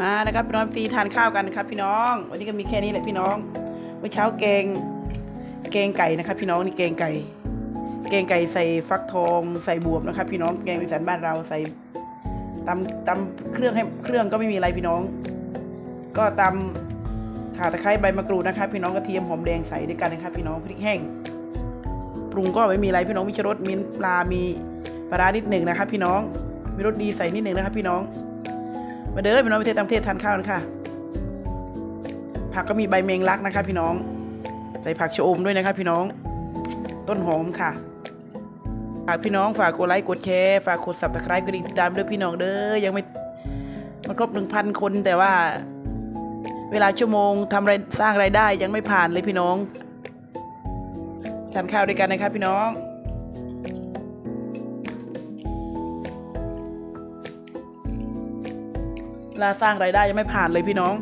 มานะครับพี่น้องฟรีทานข้าวกันนะครับ พี่น้อง วันนี้ก็มีแค่นี้แหละพี่น้องเมื่อเช้าแกงแกงไก่นะครับ พี่น้องนี่แกงไก่ แกงไก่ใส่ฟักทองใส่บวบนะครับ พี่น้องแกงอีสานบ้านเราใส่ตำตำเครื่องให้เครื่องก็ไม่มีอะไรพี่น้อง ก็ตำข่าตะไคร้ใบมะกรูดนะครับ พี่น้องกระเทียมหอมแดงใส่ด้วยกันนะครับ พี่น้องพริกแห้งปรุงก็ไม่มีอะไรพี่น้องมีชรสมีปลา มีปลาร้านิดหนึ่งนะครับ พี่น้องมีรสดีใส่นิดหนึ่งนะครับ พี่น้อง มาเด้อพี่น้องประเทศต่างประเทศทานข้าวนะคะผักก็มีใบเมงลักนะคะ พี่น้อง ใส่ผักชะอมด้วยนะครับพี่น้อง ต้นหอมค่ะฝากพี่น้องฝากกดไลค์กดแชร์ฝากกดสับตะไคร้กดติดตามด้วยพี่น้องเด้อยังไม่มครบหนึ่งพันคนแต่ว่า เวลาชั่วโมงทำไรสร้างรายได้ยังไม่ผ่านเลยพี่น้องทานข้าวด้วยกันนะครับพี่น้อง ลาสร้างรายได้ยังไม่ผ่านเลยพี่น้อง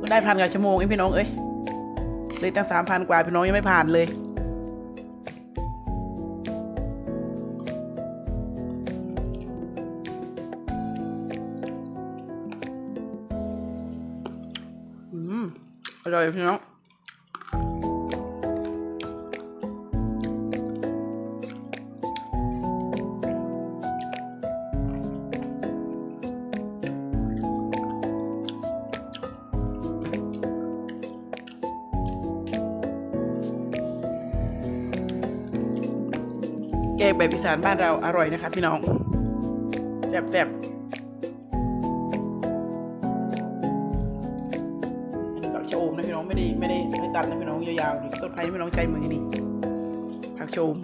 ก็ได้พันกับชั่วโมงเองพี่น้องเอ้ยเลยตั้งสามพันกว่าพี่น้องยังไม่ผ่านเลย อืมอร่อยพี่น้อง แกงแบบอีสานบ้านเราอร่อยนะคะพี่น้องแซ่บแซ่บอันนี้ผักชะอมนะพี่น้องไม่ได้ไม่ได้ไม่ตัดนะพี่น้องยาวๆนี่ต้นไผ่พี่น้องใจมือนี่ผักชะอม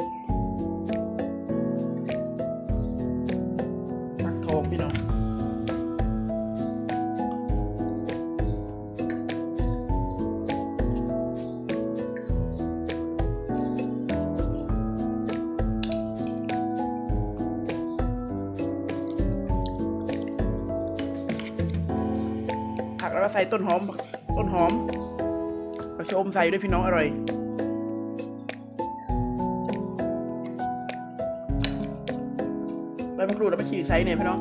ผักทองพี่น้อง ผักแล้วก็ใส่ต้นหอม ต้นหอมกชะชมใส่ด้วยพี่น้องอร่อย ใบมะกรูดแล้วไปฉีกใส่เนี่ยพี่น้อง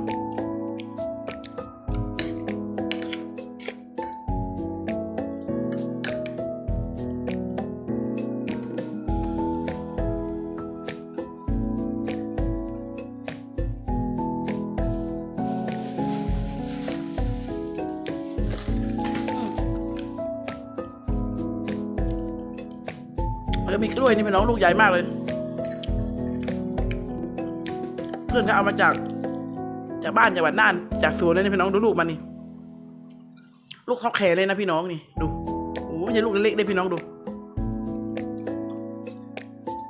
แล้วก็มีกล้วยนี่เป็นน้องลูกใหญ่มากเลย เพื่อนเขาเอามาจาก จากบ้านจังหวัดน่าน จากสวนเลยนะพี่น้องดูลูกมันนี่ ลูกเท่าแขนเลยนะพี่น้องนี่ดูโอ้ไม่ใช่ลูกเล็กๆเลยพี่น้องดู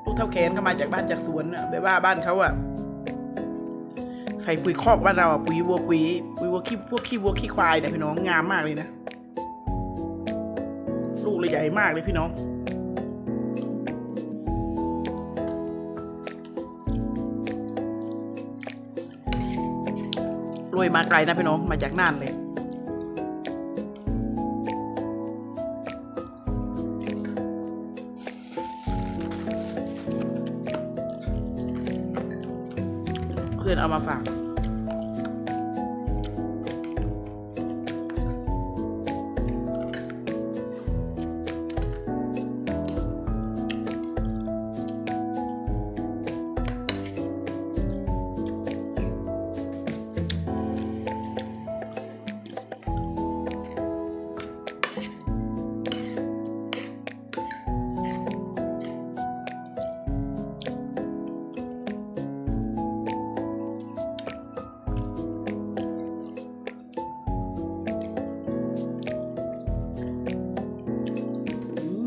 ลูกเท่าแขนเขามาจากบ้านจากสวนอะแบบว่าบ้านเขาอะใส่ปุ๋ยคอกบ้านเราอะปุ๋ยวัวปุ๋ยปุ๋ยวัวขี้พวกขี้วัวขี้ควายเนี่ยพี่น้องงามมากเลยนะ ลูกเลยใหญ่มากเลยพี่น้อง รวยมาไกลนะพี่น้องมาจากน่านเลยเพื่อนเอามาฝาก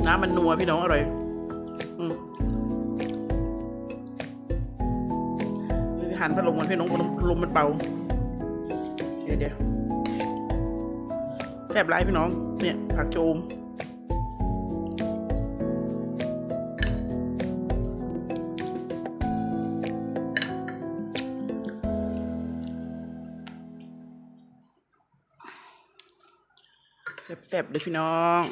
น้ำมันนัวพี่น้องอร่อยอืมไปหันพัดลมมันพี่น้องลมลมมันเป่า เดี๋ยวเดี๋ยวแซ่บไรพี่น้อง เนี่ยผักโจมแซ่บๆเลยพี่น้อง